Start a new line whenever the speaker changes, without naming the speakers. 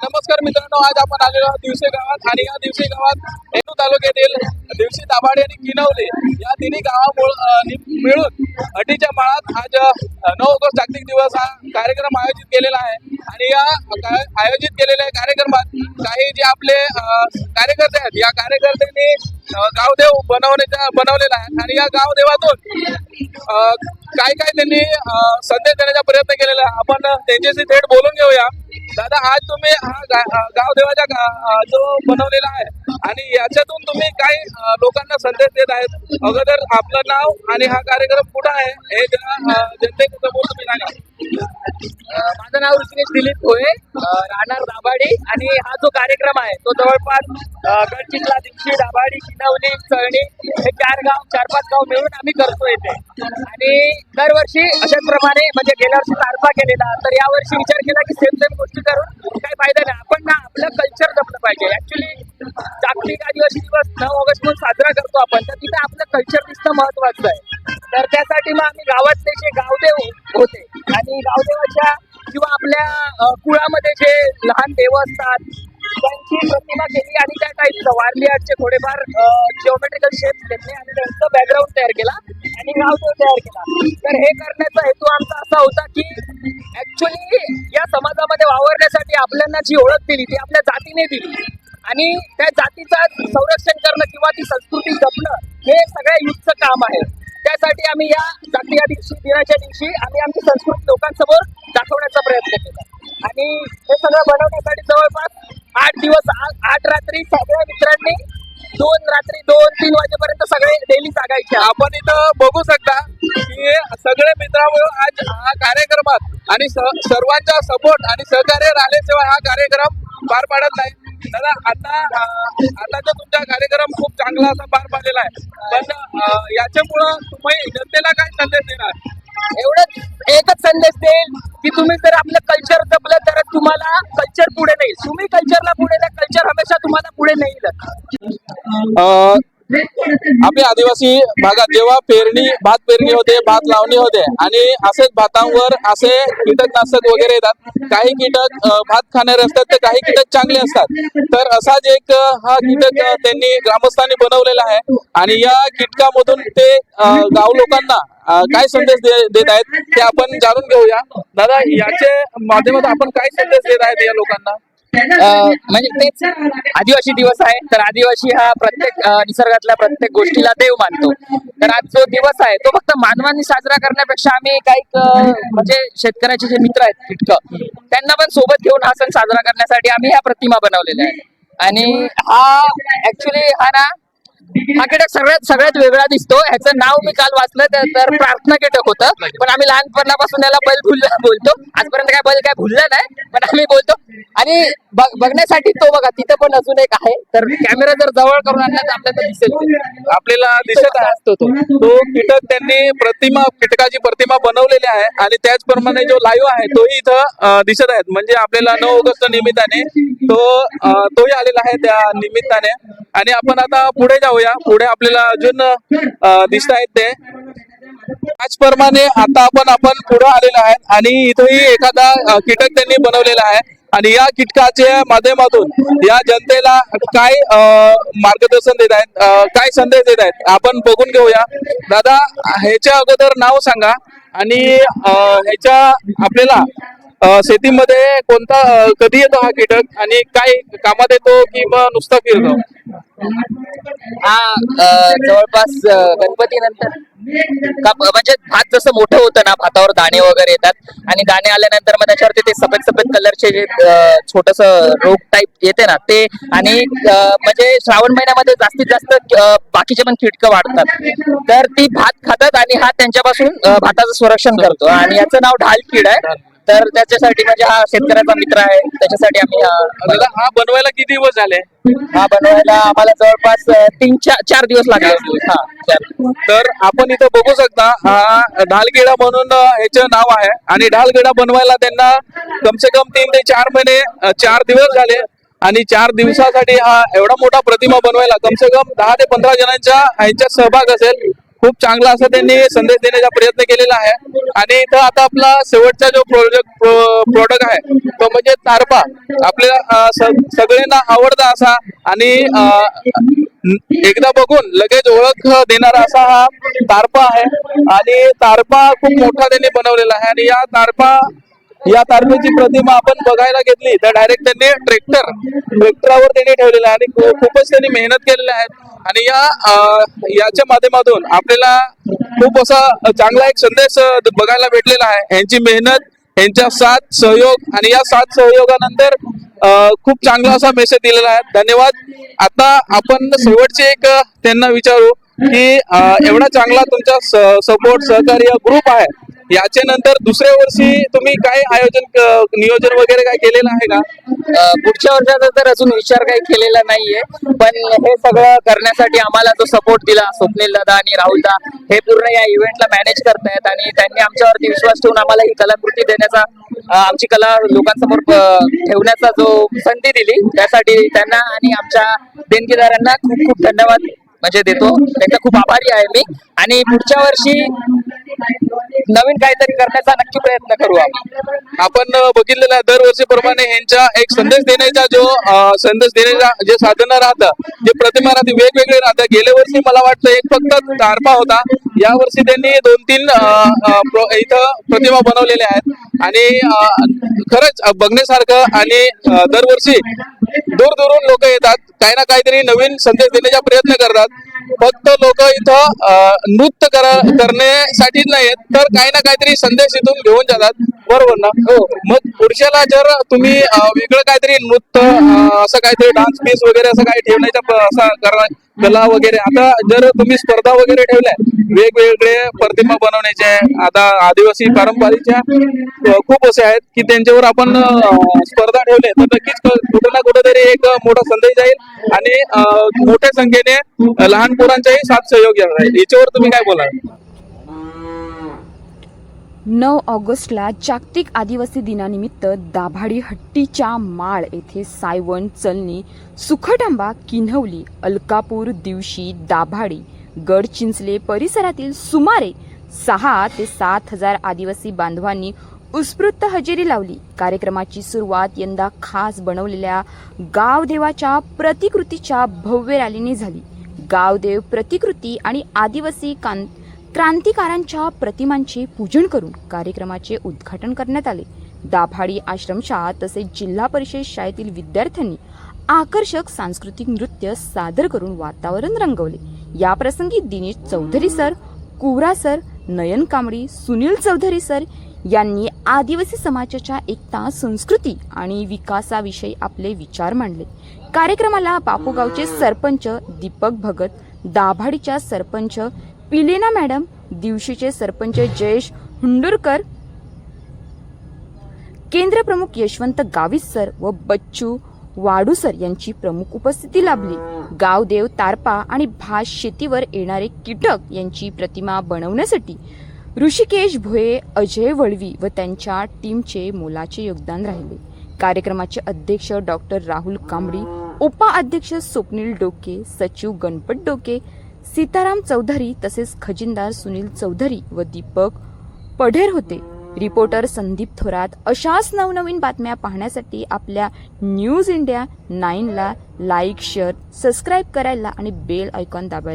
नमस्कार मित्रांनो आज आपण आलेलो आहोत दिवसे गावात आणि या दिवसे गावात हेतू तालुक्यातील दिवशी दाभाडे आणि किनवले या तिन्ही गावामुळे मिळून अटीच्या माळात आज नऊ ऑगस्ट जागतिक दिवस हा कार्यक्रम आयोजित केलेला आहे. आणि या आयोजित केलेल्या कार्यक्रमात काही जे आपले कार्यकर्ते आहेत या कार्यकर्त्यांनी गावदेव बनवण्याचा बनवलेला आहे. आणि या गावदेवातून काय काय त्यांनी संदेश देण्याचा प्रयत्न केलेला आहे. आपण त्यांच्याशी थेट बोलून घेऊया. दादा आज तुम्ही हा गा- गावदेवाचा गा- जो बनवलेला आहे आणि याच्यातून तुम्ही काय लोकांना संदेश देत आहेत. अगोदर आपलं नाव आणि हा कार्यक्रम कुठं आहे हे जनतेसमोर तुम्ही सांगा.
माझं नाव ऋषिकेश दिलीप होय राहणार दाभाडी आणि हा जो कार्यक्रम आहे तो जवळपास गडचिंचला दिवशी दाभाडी शिनवली चळणी हे चार गाव चार पाच गाव मिळून आम्ही करतो येते आणि दरवर्षी अशाच प्रमाणे म्हणजे गेल्या वर्षी तारपा केलेला तर यावर्षी विचार केला की सेम सेम गोष्टी करून काही फायदा नाही. आपण ना आपलं कल्चर जपलं पाहिजे. ऍक्च्युली जागतिक आदिवासी दिवस नऊ ऑगस्ट म्हणून साजरा करतो आपण तर तिथे आपलं कल्चर दिसणं महत्वाचं आहे. तर त्यासाठी मग आम्ही गावातले जे गावदेव होते आणि गावदेवाच्या किंवा आपल्या कुळामध्ये जे लहान देव असतात त्यांची प्रतिमा केली आणि त्या टाईपचं वारली आर्टचे थोडेफार जिओमेट्रिकल शेप्स घेतले आणि त्यांचं बॅकग्राऊंड तयार केला आणि गाव तयार केला. तर हे करण्याचा हेतू आमचा असा होता की ऍक्च्युली या समाजामध्ये वावरण्यासाठी आपल्याला जी ओळख दिली ती आपल्या जातीने दिली. आणि त्या जातीचं संरक्षण करणं किंवा ती संस्कृती जपणं हे सगळ्या युथचं काम आहे. त्यासाठी आम्ही या जातीय दिवशी दिनाच्या दिवशी आम्ही आमची संस्कृती लोकांसमोर दाखवण्याचा प्रयत्न केला. आणि हे सगळं बनवण्यासाठी जवळपास आठ दिवस आठ रात्री सगळ्या मित्रांनी दोन रात्री दोन तीन वाजेपर्यंत सगळे डेली जागायचे
आपण इथं बघू शकता की सगळे मित्रांमुळे आज हा कार्यक्रमात आणि स- सर्वांचा सपोर्ट आणि सहकार्य राहिल्याशिवाय हा कार्यक्रम पार पाडत नाही. दादा आता आताचा तुमचा कार्यक्रम खूप चांगला असा पार पाडलेला आहे. पण याच्यामुळं तुम्ही जनतेला काय संदेश देणार?
एवढंच एकच संदेश देईल की तुम्ही जर आपलं कल्चर जपलं तर तुम्हाला कल्चर पुढे नेईल. तुम्ही कल्चरला पुढे कल्चर हमेशा तुम्हाला पुढे
अं, आपल्या आदिवासी भागात जेव्हा पेरणी भात पेरणी होते भात लावणी होते आणि असेच भातांवर असे कीटकनाशक वगैरे येतात काही कीटक भात खाणारे असतात तर काही कीटक चांगले असतात. तर असाच एक हा कीटक त्यांनी ग्रामस्थांनी बनवलेला आहे आणि या कीटकामधून ते गाव लोकांना काय संदेश देत आहेत ते आपण जाणून घेऊया. दादा याचे माध्यमातून आपण काय संदेश देत आहेत या लोकांना?
म्हणजे तेच आदिवासी दिवस आहे तर आदिवासी हा प्रत्येक निसर्गातल्या प्रत्येक गोष्टीला देव मानतो. तर आज जो दिवस आहे तो फक्त मानवांनी साजरा करण्यापेक्षा आम्ही काही म्हणजे शेतकऱ्याचे जे मित्र आहेत कीटक त्यांना पण सोबत घेऊन हा सण साजरा करण्यासाठी आम्ही ह्या प्रतिमा बनवलेल्या आहेत. आणि हा ऍक्च्युली हा ना हा कीटक सगळ्यात सगळ्यात वेगळा दिसतो. ह्याचं नाव मी काल वाचलं तर- प्रार्थना कीटक होतं. पण आम्ही लहानपणापासून याला बैल भुल्ला बोलतो. आजपर्यंत काय बैल काय भुलला नाही पण आम्ही बोलतो. आणि बघण्यासाठी तो बघा तिथं पण अजून एक आहे. तर कॅमेरा जर जवळ करून आणला तर आपल्याला दिसेल.
आपल्याला दिसत
असतो तो.
तो कीटक त्यांनी प्रतिमा कीटकाची प्रतिमा बनवलेली आहे. आणि त्याचप्रमाणे जो लाईव्ह आहे तोही इथं दिसत आहेत. म्हणजे आपल्याला नऊ ऑगस्ट निमित्ताने तो तोही आलेला आहे त्या निमित्ताने. आणि आपण आता पुढे जाऊया. पुढे आपल्याला अजून दिसत आहेत ते त्याचप्रमाणे आता आपण आपण पुढे आलेलो आहे आणि इथंही एखादा कीटक त्यांनी बनवलेला आहे. आणि या कीटकाच्या माध्यमातून या जनतेला काय मार्गदर्शन देत आहेत काय संदेश देत आहेत आपण बघून घेऊया. दादा ह्याच्या अगोदर नाव सांगा. आणि ह्याच्या आपल्याला शेतीमध्ये कोणता कधी येतो हा कीटक? आणि काय कामात येतो की मग नुसता फिरतो?
हा जवळपास गणपती गणपतीनंतर का म्हणजे भात जसं मोठं होतं ना भातावर दाणे वगैरे येतात. आणि दाणे आल्यानंतर मग त्याच्यावरती ते सफेद सफेद कलरचे जे छोटस रोग टाईप येते ना ते आणि म्हणजे श्रावण महिन्यामध्ये जास्तीत जास्त बाकीचे पण किटकं वाढतात. तर ती भात खातात आणि हा त्यांच्यापासून भाताचं संरक्षण करतो. आणि याचं नाव ढाल कीड आहे. तर त्याच्यासाठी म्हणजे हा शेतकऱ्याचा मित्र आहे. त्याच्यासाठी आम्ही हा
दादा हा बनवायला किती दिवस झाले?
हा बनवायला आम्हाला जवळपास तीन चार चार दिवस लागले. हा चार.
तर आपण इथं बघू शकता हा ढालगेडा म्हणून अं, ह्याचं नाव आहे. आणि ढालगेडा बनवायला त्यांना कमसे कम तीन ते चार महिने अं, चार दिवस झाले. आणि चार दिवसासाठी हा एवढा मोठा प्रतिमा बनवायला कमसे कम दहा ते पंधरा जणांचा ह्यांच्यात सहभाग असेल. खूप चांगला असा त्यांनी संदेश देण्याचा प्रयत्न केलेला आहे. आणि इथं आता आपला शेवटचा जो प्रोजेक्ट प्रोडक्ट आहे तो म्हणजे तारपा. आपल्या सगळ्यांना आवडता असा आणि एकदा बघून लगेच ओळख देणारा असा हा तारपा आहे. आणि तारपा खूप मोठा त्यांनी बनवलेला आहे. आणि या तारपा या तारखेची प्रतिमा आपण बघायला घेतली. तर डायरेक्ट त्यांनी ट्रॅक्टर ट्रॅक्टरावर त्यांनी ठेवलेला आहे आणि खूपच त्यांनी मेहनत केलेली आहे. आणि या याच्या माध्यमातून आपल्याला खूप असा चांगला एक संदेश बघायला भेटलेला आहे. यांची मेहनत यांच्या साथ सहयोग आणि या साथ सहयोगानंतर खूप चांगला असा मेसेज दिलेला आहे. धन्यवाद. आता आपण शेवटचे एक त्यांना विचारू की एवढा चांगला तुमचा सपोर्ट सहकार्य ग्रुप आहे. याच्यानंतर दुसऱ्या वर्षी तुम्ही काय आयोजन नियोजन वगैरे काय केलेलं आहे का?
पुढच्या वर्षाचा तर अजून विचार काही केलेला नाहीये. पण हे सगळं करण्यासाठी आम्हाला जो सपोर्ट दिला स्वप्नील दादा आणि राहुल दा हे पूर्ण या इव्हेंटला मॅनेज करतायत आणि त्यांनी आमच्यावरती विश्वास ठेवून आम्हाला ही कलाकृती देण्याचा आमची कला लोकांसमोर ठेवण्याचा जो संधी दिली त्यासाठी त्यांना आणि आमच्या देणगीदारांना खूप खूप धन्यवाद म्हणजे देतो. त्यांचा खूप आभारी आहे मी. आणि पुढच्या वर्षी नवीन काहीतरी करण्याचा नक्की प्रयत्न करू
आपण. अं, बघितलेलं आहे दरवर्षीप्रमाणे ह्यांच्या एक संदेश देण्याचा जो संदेश देण्याचा जे साधन राहतं जे प्रतिमा राहते वेगवेगळे राहतं. गेल्या वर्षी मला वाटतं एक फक्त तारपा होता. या वर्षी त्यांनी दोन तीन इथं प्रतिमा बनवलेल्या आहेत. आणि खरंच बघण्यासारखं आणि दरवर्षी दूर दूरून लोक येतात. काही ना काहीतरी नवीन संदेश देण्याचा प्रयत्न करतात. फक्त लोक इथं नृत्य कर- करण्यासाठीच नाही तर काही ना काहीतरी संदेश इथून घेऊन जातात. बरोबर ना? हो. मग पुढच्याला जर तुम्ही वेगळं काहीतरी नृत्य असं काहीतरी डान्स पीस वगैरे असं काही ठेवण्याचा असा करणार कला वगैरे. आता जर तुम्ही स्पर्धा वगैरे ठेवल्या वेगवेगळे प्रतिमा बनवण्याचे आता आदिवासी पारंपरिकच्या खूप असे आहेत की त्यांच्यावर आपण स्पर्धा ठेवले तर नक्कीच कुठे कुठं ना कुठेतरी एक मोठा संदेश जाईल आणि मोठ्या संख्येने लहान पोरांचाही साथ सहयोग राहील याच्यावर तुम्ही काय बोलाल?
नऊ ऑगस्टला जागतिक आदिवासी दिनानिमित्त दाभाडी हट्टीच्या माळ येथे सायवण चलनी सुखटांबा किन्हवली अलकापूर दिवशी दाभाडी गडचिंचले परिसरातील सुमारे सहा ते सात हजार आदिवासी बांधवांनी उत्स्फूर्त हजेरी लावली. कार्यक्रमाची सुरुवात यंदा खास बनवलेल्या गावदेवाच्या प्रतिकृतीच्या भव्य रॅलीने झाली. गावदेव प्रतिकृती आणि आदिवासी कां क्रांतिकारांच्या प्रतिमांचे पूजन करून कार्यक्रमाचे उद्घाटन करण्यात आले. दाभाडी आश्रमशाळा तसेच जिल्हा परिषद शाळेतील विद्यार्थ्यांनी आकर्षक सांस्कृतिक नृत्य सादर करून वातावरण रंगवले. या प्रसंगी Dinesh Chaudhari sir Kuwara sir Nayan Kambli Sunil Chaudhari sir यांनी आदिवासी समाजाच्या एकता संस्कृती आणि विकासाविषयी आपले विचार मांडले. कार्यक्रमाला बापूगावचे सरपंच दीपक भगत दाभाडीच्या सरपंच पिलेना मॅडम? दिवशीचे सरपंच जयेश हुंडुरकर केंद्र प्रमुख यशवंत गावित सर व बच्चू वाडूसर यांची प्रमुख उपस्थिती लाभली. गावदेव तारपा आणि भात शेतीवर येणारे कीटक यांची प्रतिमा बनवण्यासाठी ऋषिकेश भोये अजय वळवी व त्यांच्या टीमचे मोलाचे योगदान राहिले. कार्यक्रमाचे अध्यक्ष डॉक्टर राहुल कांबडी उपाध्यक्ष स्वप्नील डोके सचिव गणपत डोके सीताराम चौधरी तसेच खजिनदार सुनील चौधरी व दीपक पढेर होते. रिपोर्टर संदीप थोरात अशाच नवनवीन बातम्या पाहण्यासाठी आपल्या न्यूज इंडिया नाईनला लाईक शेअर सबस्क्राईब करायला आणि बेल आयकॉन दाबायला